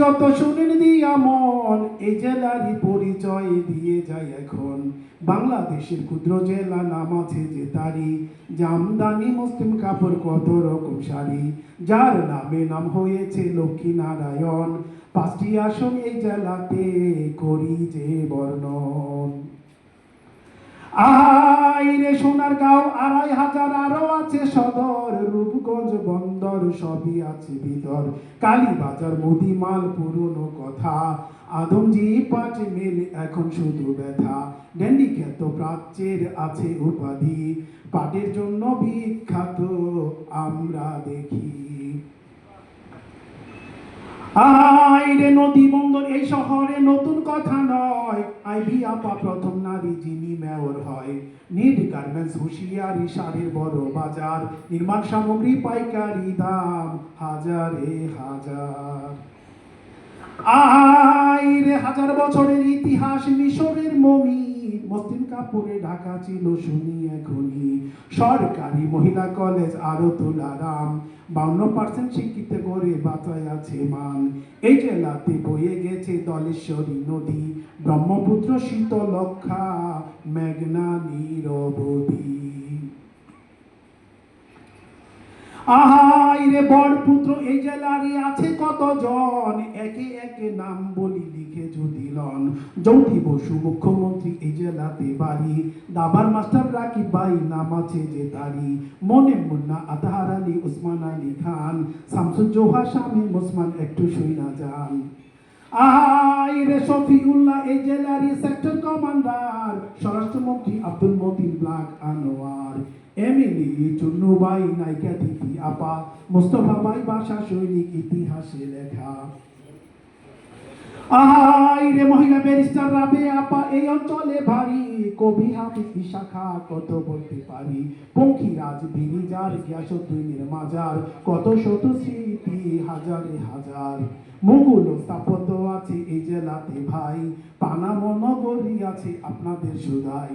যত শুনেন দিয়া মন এই জেলারই পরিচয় দিয়ে যায় এখন। বাংলাদেশের ক্ষুদ্র জেলা নাম আছে যে তারি জামদানি মুসলিম কাপড় কত রকম শাড়ি। যার নামে নাম হয়েছে লক্ষ্মী নারায়ণ পাঁচটি আসন এই জেলাতে করি যে বর্ণন। আইরে সোনার গাঁও আড়াই হাজার আরও আছে সদর, রূপগঞ্জ বন্দর সবই আছে ভিতর। কালীবাজার মুদিমাল পুরনো কথা। আদমজি পাঁচ মেল, এখন শুধু ব্যথা। ড্যান্ডি খ্যাত প্রাচ্যের আছে উপাধি। পাটের জন্য বিখ্যাত, আমরা দেখি। আইরে নদী এই শহরে নতুন কথা নয়। আপা প্রথম নারী যিনি মেয়র হয়। গার্মেন্টস সারের বড় বাজার, নির্মাণ সামগ্রী, পাইকারি দাম হাজারে হাজার। আইরে হাজার বছরের ইতিহাস, মিশরের মমি মসলিন কাপড়ে ঢাকা ছিল শুনি এখনই সরকারি মহিলা কলেজ আরও তুলারাম বাউন্ন পার্সেন্ট শিক্ষিত করে বাঁচায় আছে মান। এই জেলাতে বয়ে গেছে দলেশ্বরী নদী। ব্রহ্মপুত্র শীতলক্ষা মেঘনা নীরবদী আহাই রে বড় পুত্র, এই জেলারই আছে কতজন? একে একে নাম বলি লিখে যদি লন। জ্যোতি বসু, মুখ্যমন্ত্রী, এই জেলাতে বাড়ি। দাবার মাস্টার রাকিব ভাই, নাম আছে যে তারি মনে মুন্না, আতাহার আলী উসমান আলী খান। শামসুজ্জোহা স্বামী মুসমান, একটু শুই না যান। আহাই রে শফিউল্লাহ এই জেলারই চুন্নুবাই নায়িকা দিদি আপা, মুস্তফা বাই ভাষা সৈনিক, ইতিহাসে লেখা। আহাই রে মহিলা ব্যারিস্টার রাবে আপা, এই অঞ্চলে ভারী কবি হাফিজ বিশাখা কত বলতে পারি? পঙ্খিরাজ বিরিজার গিয়াসুদ্দিনের মাজার, কত শত স্মৃতি, হাজারে হাজার। মুগুল স্থাপত্য আছে এই জেলাতে ভাই, পানাম নগরী আছে আপনাদের সুদাই।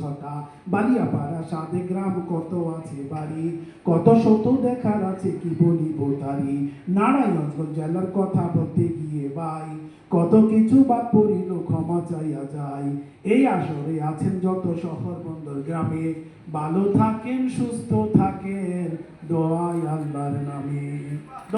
ছটা। বালিয়াপাড়া সাদে গ্রাম কত আছে বাড়ি? কত শত দেখার আছে, কি বলিব তারি? নারায়ণগঞ্জ জেলার কথা বলতে গিয়ে ভাই, কত কিছু বা পড়িল, ক্ষমা চাইয়া যায় এই আসরে আছেন যত শহর বন্দর গ্রামে। ভালো থাকেন, সুস্থ থাকেন, দোয়াই আল্লাহর নামে।